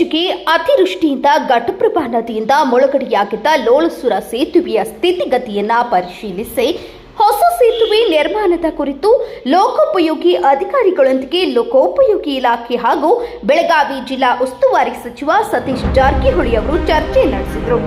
ಇತ್ತೀಚೆಗೆ ಅತಿವೃಷ್ಟಿಯಿಂದ ಘಟಪ್ರಭಾ ನದಿಯಿಂದ ಮುಳುಗಡೆಯಾಗಿದ್ದ ಲೋಳಸುರ ಸೇತುವೆಯ ಸ್ಥಿತಿಗತಿಯನ್ನ ಪರಿಶೀಲಿಸಿ, ಹೊಸ ಸೇತುವೆ ನಿರ್ಮಾಣದ ಕುರಿತು ಲೋಕೋಪಯೋಗಿ ಅಧಿಕಾರಿಗಳೊಂದಿಗೆ ಲೋಕೋಪಯೋಗಿ ಇಲಾಖೆ ಹಾಗೂ ಬೆಳಗಾವಿ ಜಿಲ್ಲಾ ಉಸ್ತುವಾರಿ ಸಚಿವ ಸತೀಶ್ ಜಾರಕಿಹೊಳಿ ಅವರು ಚರ್ಚೆ ನಡೆಸಿದರು.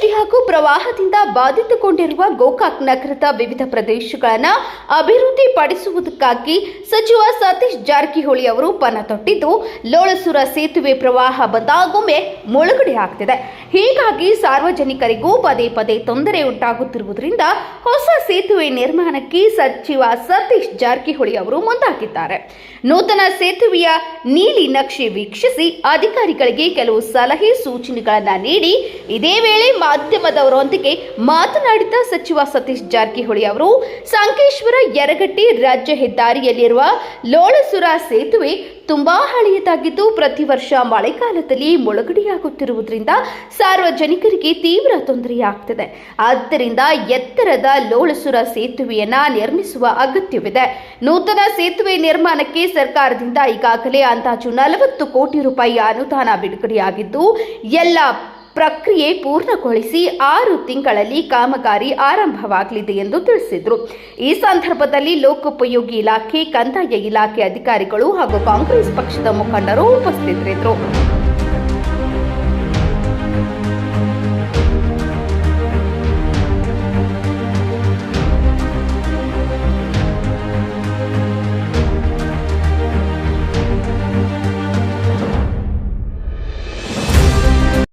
ಅತಿವೃಷ್ಟಿ ಹಾಗೂ ಪ್ರವಾಹದಿಂದ ಬಾಧಿತಗೊಂಡಿರುವ ಗೋಕಾಕ್ ನಗರದ ವಿವಿಧ ಪ್ರದೇಶಗಳನ್ನು ಅಭಿವೃದ್ಧಿಪಡಿಸುವುದಕ್ಕಾಗಿ ಸಚಿವ ಸತೀಶ್ ಜಾರಕಿಹೊಳಿ ಅವರು ಪಣ ತೊಟ್ಟಿದ್ದು, ಲೋಳಸುರ ಸೇತುವೆ ಪ್ರವಾಹ ಬಂದಾಗೊಮ್ಮೆ ಮುಳುಗಡೆ ಆಗ್ತಿದೆ. ಹೀಗಾಗಿ ಸಾರ್ವಜನಿಕರಿಗೂ ಪದೇ ಪದೇ ತೊಂದರೆ ಉಂಟಾಗುತ್ತಿರುವುದರಿಂದ ಹೊಸ ಸೇತುವೆ ನಿರ್ಮಾಣಕ್ಕೆ ಸಚಿವ ಸತೀಶ್ ಜಾರಕಿಹೊಳಿ ಅವರು ಮುಂದಾಗಿದ್ದಾರೆ. ನೂತನ ಸೇತುವೆಯ ನೀಲಿ ನಕ್ಷೆ ವೀಕ್ಷಿಸಿ ಅಧಿಕಾರಿಗಳಿಗೆ ಕೆಲವು ಸಲಹೆ ಸೂಚನೆಗಳನ್ನು ನೀಡಿ, ಇದೇ ವೇಳೆ ಮಾಧ್ಯಮದವರೊಂದಿಗೆ ಮಾತನಾಡಿದ ಸಚಿವ ಸತೀಶ್ ಜಾರಕಿಹೊಳಿ ಅವರು, ಸಂಕೇಶ್ವರ ಯರಗಟ್ಟಿ ರಾಜ್ಯ ಹೆದ್ದಾರಿಯಲ್ಲಿರುವ ಲೋಳಸುರ ಸೇತುವೆ ತುಂಬಾ ಹಳೆಯದಾಗಿದ್ದು ಪ್ರತಿ ವರ್ಷ ಮಳೆಗಾಲದಲ್ಲಿ ಮುಳುಗಡೆಯಾಗುತ್ತಿರುವುದರಿಂದ ಸಾರ್ವಜನಿಕರಿಗೆ ತೀವ್ರ ತೊಂದರೆಯಾಗ್ತಿದೆ. ಆದ್ದರಿಂದ ಎತ್ತರದ ಲೋಳಸುರ ಸೇತುವೆಯನ್ನ ನಿರ್ಮಿಸುವ ಅಗತ್ಯವಿದೆ. ನೂತನ ಸೇತುವೆ ನಿರ್ಮಾಣಕ್ಕೆ ಸರ್ಕಾರದಿಂದ ಈಗಾಗಲೇ ಅಂದಾಜು ನಲವತ್ತು ಕೋಟಿ ರೂಪಾಯಿ ಅನುದಾನ ಬಿಡುಗಡೆಯಾಗಿದ್ದು, ಎಲ್ಲ ಪ್ರಕ್ರಿಯೆ ಪೂರ್ಣಗೊಳಿಸಿ ಆರು ತಿಂಗಳಲ್ಲಿ ಕಾಮಗಾರಿ ಆರಂಭವಾಗಲಿದೆ ಎಂದು ತಿಳಿಸಿದರು. ಈ ಸಂದರ್ಭದಲ್ಲಿ ಲೋಕೋಪಯೋಗಿ ಇಲಾಖೆ ಕಂದಾಯ ಇಲಾಖೆ ಅಧಿಕಾರಿಗಳು ಹಾಗೂ ಕಾಂಗ್ರೆಸ್ ಪಕ್ಷದ ಮುಖಂಡರು ಉಪಸ್ಥಿತರಿದ್ದರು.